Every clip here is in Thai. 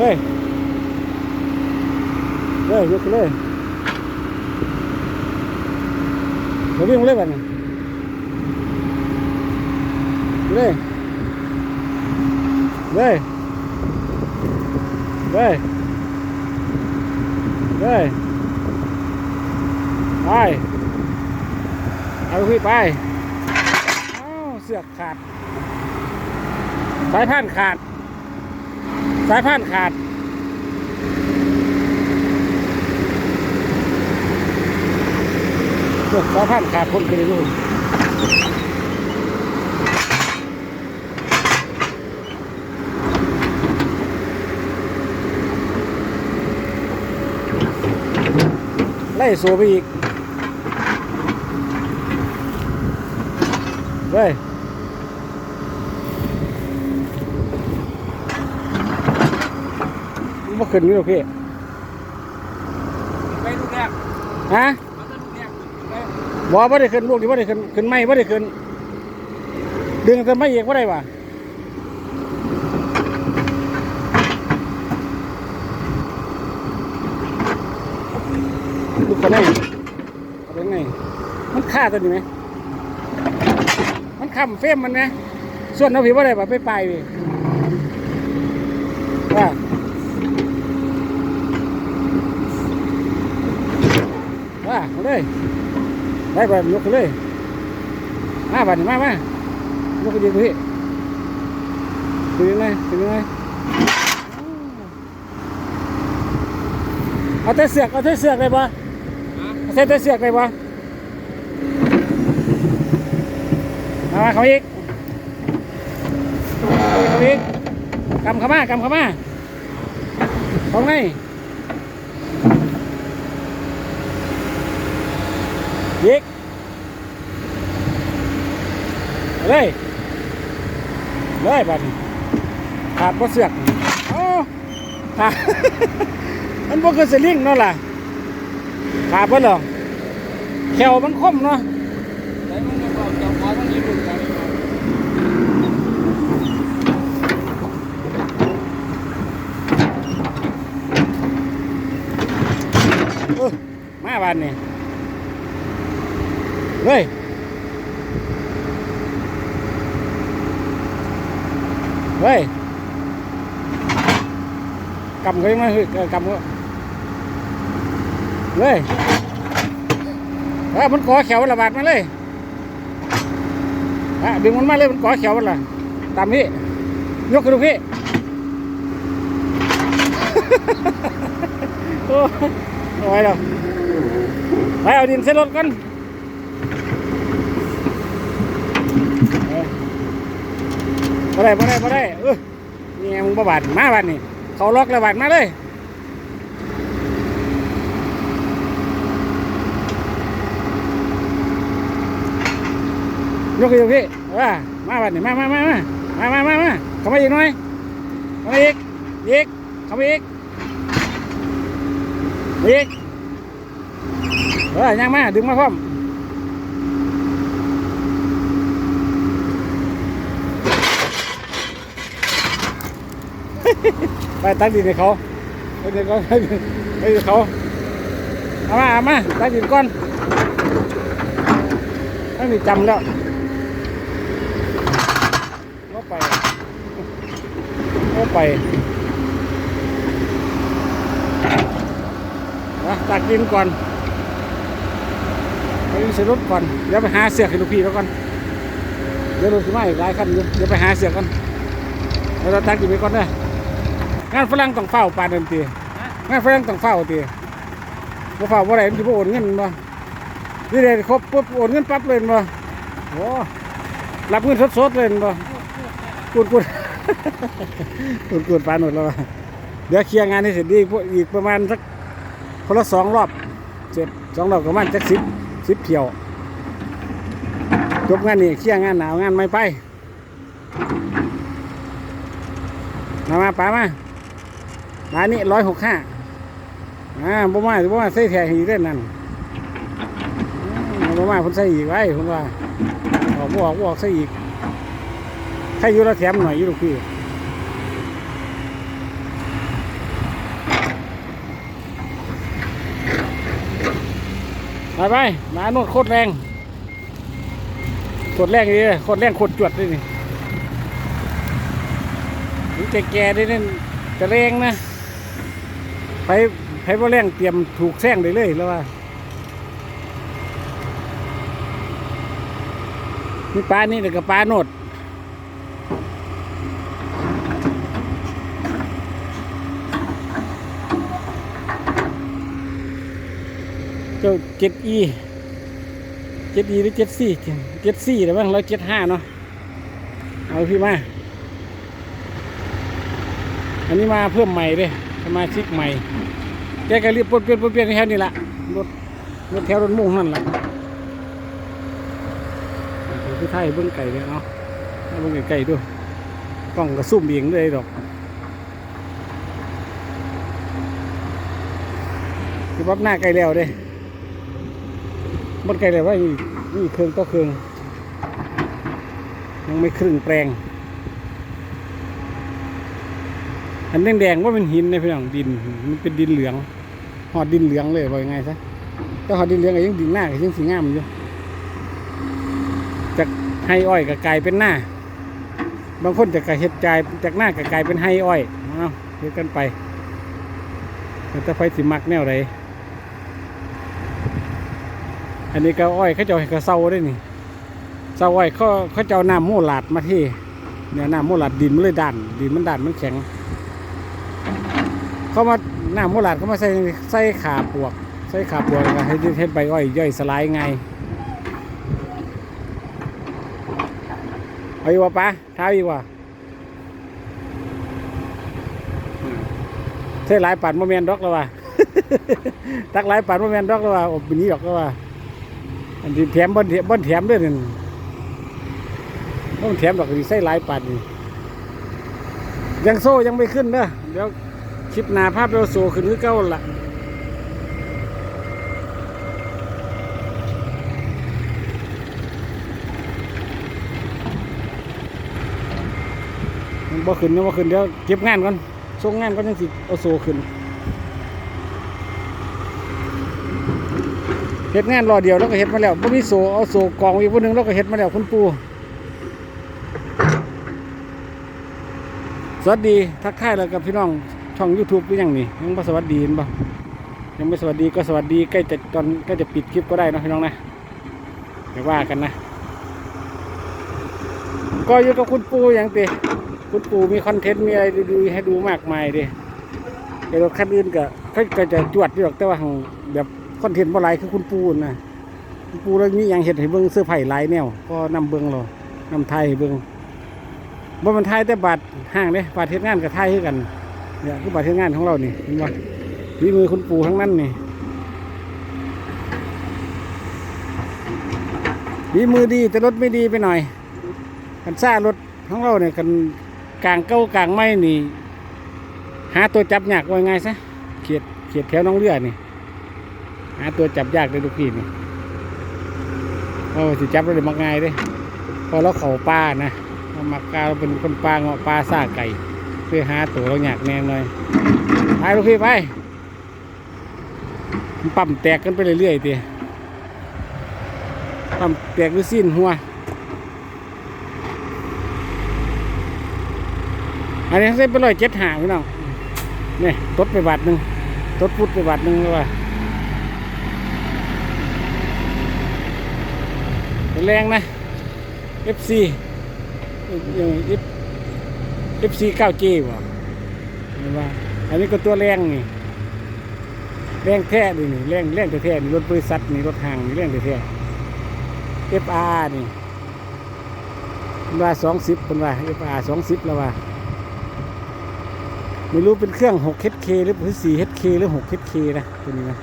เลยเลยยกเลยเดี๋ยววิ่งเลยบัดนี้เลยเลยเลยเลยไปเอาลูกพี่ไปเอ้าเสือกขาดสายพานขาด สายพานขาด สายพานขาดคนไปเลยลูกไล่โซไปอีกเว้ย มัน ขึ้นนี่หรอกพี่ไปลูกแรกฮะมันก็ลูกแรกไปบ่บ่ได้ขึ้นลูกนี่บ่ได้ขึ้นขึ้นไม่บ่ได้ขึ้น ดึงแต่ไม่เอกบ่ได้ว่ะลูกคนไหนเอาเป็นไงมันฆ่าตัวนี้ไหมมันค้ำเฟรมมันนะส่วนเอาผีบ่ได้ป่ะไปปลายพี่ว่า ว่าเอาเลยได้ไปยกขึ้นเลยมาบัดนี้มามายกขึ้นยืนพี่ถึงยังไงถึงยังไงเอาแต่เสือกเอาแต่เสือกเลยปะเอาแต่เสือกเลยปะมามาเขาอีกเขาอีกกำเข้ามากำเข้ามาของไง เลยเลยบ้านี้ขาดบ่เสือกโอ้ขาดมันบ่คือสลิงเนาะล่ะขาดบ่หรอแขวมันคมเนาะมาบ้านนี่เฮ้ย เฮ้ยกำเขายังไงเฮ้ยกำเขาเฮ้ยเออมันก่อแขวระบาดมาเลยอะดึงมันมาเลยมันก่อแขวมันล่ะตามพี่ยกขึ้นดูพี่โอ้ยเอาไว้แล้วไปเอาดินเส้นรถกัน มาได้มาได้มาได้เออนี่ไงมึงประบาดมาบาดนี่เขาล็อกระบาดมาเลยยกขึ้นพี่ว่ามาบาดนี่มามามามามามามามาเข้ามาอีกหน่อยเข้ามาอีกอีกเข้ามาอีกอีกเออยังมาดึงมาพร้อม ไปตั้งดินให้เขาไปดินเขาให้เขาเอามาเอามาตั้งดินก่อนตั้งดินจำแล้วก็ไปก็ไปนะตักดินก่อนไปดินใส่รถก่อนเดี๋ยวไปหาเสือกให้ลูกพี่แล้วก่อนเดี๋ยวรถขึ้นมาอีกหลายคันอยู่เดี๋ยวไปหาเสือกกันเดี๋ยวเราตักดินไปก่อนเด้อ งานฝรั่งต้องเฝ้าปลาเดิมตีงานฝรั่งต้องเฝ้าตีบ่เฝ้าบ่ได้มันสิบ่โอนเงินบ่นี่เลยครบปุ๊บโอนเงินปั๊บเลยบ่โอ้รับเงินสดๆเลยบ่กูดกูดกูดกูดปลาหนุดแล้วว่ะเดี๋ยวเคลียร์งานให้เสร็จดีพวกอีกประมาณสักคนละสองรอบเสร็จสองรอบประมาณจักสิบสิบเที่ยวจบงานนี่เคลียร์งานหนาวงานไม่ไปมามาป๋ามา ร้านนี้ร้อยหกห้าอ่าบ่มาบ่มาใส่แถหีเล่นนั่นบ่มาคนใส่อีกไว้คนว่าออกบ่ออกบออกใส่อีกใครอยู่ละแถมหน่อยอยู่ลูกพี่ไปไปมาโนดโคตรแรงโคตรแรงนี่โคตรแรงโคตรจวดเลยนี่แก่ๆนี่จะแรงนะ ไปไปว่าแรงเตรียมถูกแซงได้เลยแล้วว่านี่ปลานี่เด็กกับปลาโนดเจ้าเจ็ดอีเจ็ดอีหรือเจ็ดสี่เจ็ดสี่หรือว่าร้อยเจ็ดห้าเนาะเอาพี่มา อันนี้มาเพิ่มใหม่เลย สมาชิกใหม่แกก็รีบปนเปลี่ยนปนเปลี่ยนแถวนี้ละรถรถแถวรถมุ่งนั่นแหละคือไทยเบิ้งไก่เลยเนาะให้เบิ้งไก่ด้วยกล้องกระซุ่มเองเลยดอกคือปั๊บหน้าไก่แล้วเด้มันไกลเลยว่านี่นี่เครื่องต่อเครื่องยังไม่ครึ่งแปลง อันแดงๆว่าเป็นหินนะพี่น้องดิน มันเป็นดินเหลืองหอดดินเหลืองเลยว่ายังไงซะแต่หอดดินเหลืองก็ยังดินหน้าก็ยังสีงามอยู่จากให้อ้อยก็กลายเป็นหน้า บางคนจะกระเฮ็ดใจายจากหน้าก็กลายเป็นให้อ้อยเอาเฮ็ดกันไปแต่ไฟสิมักแนวไรอันนี้ก็อ้อยเขาเจ้าให้กระเซาได้นี่เซาอ้อยเขาเขาเจ้าน้ำโมลาดมาเทเนี่ยน้ำโมลาดดินมันเลยดันดินมันดันมันแข็ง เขามาหน้ำโมลาดเขามาใส่ใส่ขาปวก ใส่ขาปวกแล้วก็ให้ให้ใบอ้อยย่อยสลายไงเอาอีกว่าปะท้าอีกว่าเท่หลายปัดโมเมนดอกแล้วว่าตักหลายปัดโมเมนดอกแล้วว่าอบนี้ดอกแล้วว่าอันที่แถมบนแถมบนแถมด้วยนี่บนแถมดอกดีใส่หลายปัดนี่ยังโซ่ยังไม่ขึ้นเด้อเดี๋ยว คลิปหน้าภาพเราโซ่ขึ้นคือเก่าละบ่ขึ้นยังบ่ขึ้นเดี๋ยวเก็บงานก่อนส่งงานก่อนยังสิเอาโซ่ขึ้นเฮ็ดงานรอเดียวแล้วก็เฮ็ดมาแล้วบ่มีโซเอาโซกองอีกผู้หนึงแล้วก็เฮ็ดมาแล้วคุณปู่สวัสดีทักทายแล้วกับพี่น้อง ช่อง YouTube ก็ยังนี่ยังบ่สวัสดีนบ่ยังไม่สวัสดีก็สวัสดีใกล้จะตอนใกล้จะปิดคลิปก็ได้นะพี่น้องนะไม่ว่ากันนะ ก็อยู่กับคุณปูอย่างติคุณปูมีคอนเทนต์มีอะไรดีๆให้ดูมากมายดิไอ้รถคันอื่นก็ก็ก็จะจวดอยู่หรอกแต่ว่าของแบบคอนเทนต์บ่หลายคือคุณปูนะคุณปูแล้วมีอย่างเห็ดให้เบิ่งเสื้อผ้าหลายแนวก็นำเบิ่งเรานำไทยเบิ่งบ่มันไทยแต่บาทห้างเด้บาทเฮ็ดงานกับไทยคือกัน เนี่ยคือบาทเฮ็ดงานของเรานี่เห็นบ่ฝีมือคุณปู่ทั้งนั้นนี่ฝีมือดีแต่รถไม่ดีไปหน่อยกันซ่ารถของเราเนี่ยกันกลางเก้ากลางไม้นี่ หาตัวจับยากว่าไงซะเขียดเขียดแถวน้องเรือนี่ หาตัวจับยากเลยลูกพี่นี่โอ้สิจับได้มักง่ายเด้พอเราเข่าป่านะเรามักกาเราเป็นคนป่าเงาะป่าซ่าไก่ เพื่อหาตัวเราอยากแน่หน่อยไปลูกพี่ไปมันปั๊มแตกกันไปเรื่อยๆตีปั๊มแตกหรือสิ้นหัวอันนี้ใส่ไปร้อยเจ็ดหาพี่น้องนี่ตดไปบาทหนึ่งตดพุดไปบาทหนึ่งเลยว่าแรงนะ FC อย่าง F FC 9G บ่เห็นว่าอันนี้ก็ตัวแรงนี่แรงแท้ดินี่แรงแรงแท้ๆนี่รถบริษัทนี่รถหางนี่แรงแท้ๆ FR นี่เป็นว่า20เป็นว่า FR 20แล้วว่าไม่รู้เป็นเครื่อง 6HK หรือ 4HK หรือ 6HK นะตัวนี้นะ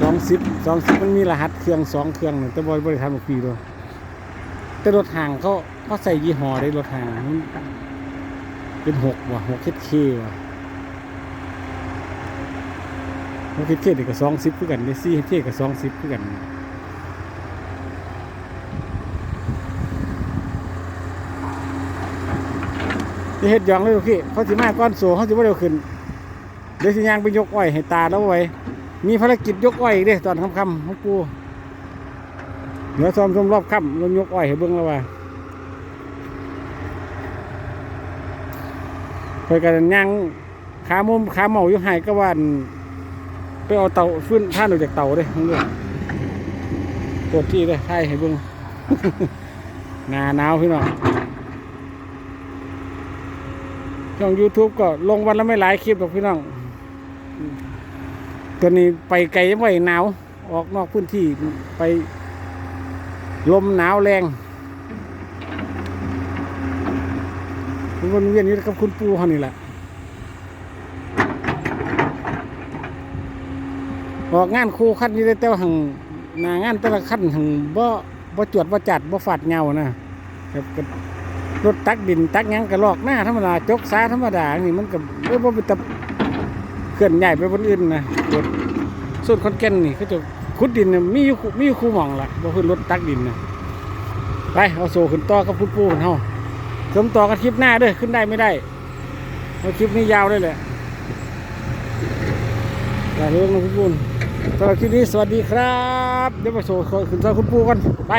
สองสิบสองสิบมันมีรหัสเครื่องสองเครื่องเนี่ยแต่บริบริทำหกปีด้วย แต่รถห่างเขาเขาใส่ยี่ห้อได้รถห่างมันเป็นหกว่ะหกเคเคว่ะหกเคเคเด็กกับสองสิบคือกันเดซี่เคกับสองสิบคือกันจะเฮ็ดหยองเลยลูกพี่เขาสิมาก้อนโซเขาสิว่าเร็วขึ้นเดี๋ยวสิยางไปยกอ้อยให้ตาแล้วไว้มีภารกิจยกอ้อยเด้ตอนค่ำๆของปู เดี๋ยวซ้อมชมรอบค่ำเรายกอ้อยให้เบิ่งแล้วว่าเพื่อกันย่างขามุมขาเมาอยู่ไห้ก็วันไปเอาเตาฟื้นท่านออกจากเตาเด้มึงเด้อปวดที่เลยให้ให้เบิ่งหนาหนาวพี่น้องช่อง YouTube ก็ลงวันละไม่หลายคลิปหรอกพี่น้องตัวนี้ไปไกลยังไหวหนาว ออกนอกพื้นที่ไป ลมหนาวแรงวนเวียนอยู่กับคุณปูเขานี่แหละ ออกงานครูขั้นนี้ได้แต่ว่าหังหนางานแต่ละขั้นหังบ่บ่จวดบ่จัดบ่ฟาดเงานะแบบกรถตักดินตักยังกระลอกหน้าธรรมดาจกซ้าธรรมดานี่มันก็เออบ่เป็นตะเคลื่อนใหญ่ไปบนอื่นนะรถส่วนคอนแก่นนี่เขาจะ ขุดดินน่ะมีอยู่มีอยู่คู่หมองละบ่ขึ้นรถตักดินนะไปเอาโซ่ขึ้นต่อกับพุ่นปูกันเฮาเสริมต่อกันคลิปหน้าเด้อขึ้นได้ไม่ได้เอาคลิปนี้ยาวเลยแหละอย่าเรื่องนะคุณปูนสำหรับคลิปนี้สวัสดีครับ เดี๋ยวไปโชว์ขึ้นซอยคุณปูกันไป